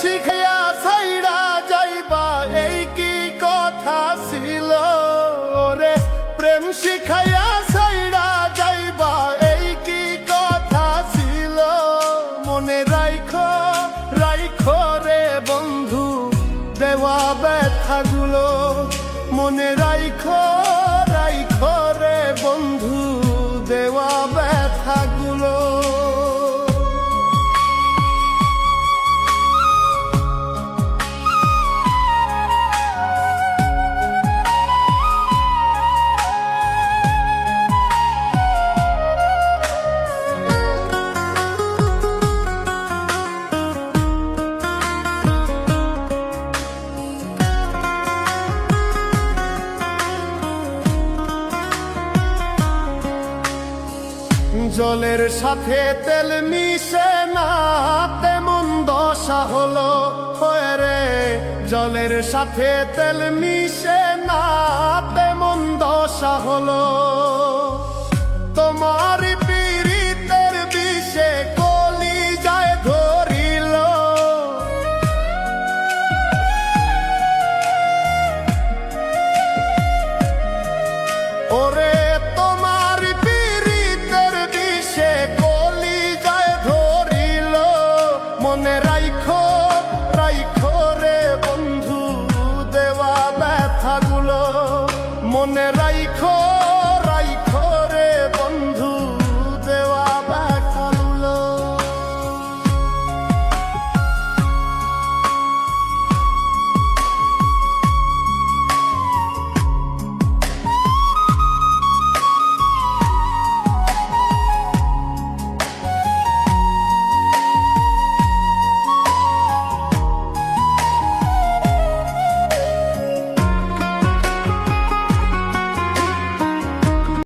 শিখিয়া সাইরা যাইবা, এই কি কথা ছিল রে? প্রেম শিখাইয়া সাইরা যাইবা, এই কি কথা ছিল? মনে রাইখো রাইখো রে বন্ধু, দেওয়া ব্যথাগুলো। মনে জলের সাথে তেল মিশে না, তেমন দশা হলো রে। জলের সাথে তেল মিশে না, তেমন দশা হলো। ne rajko.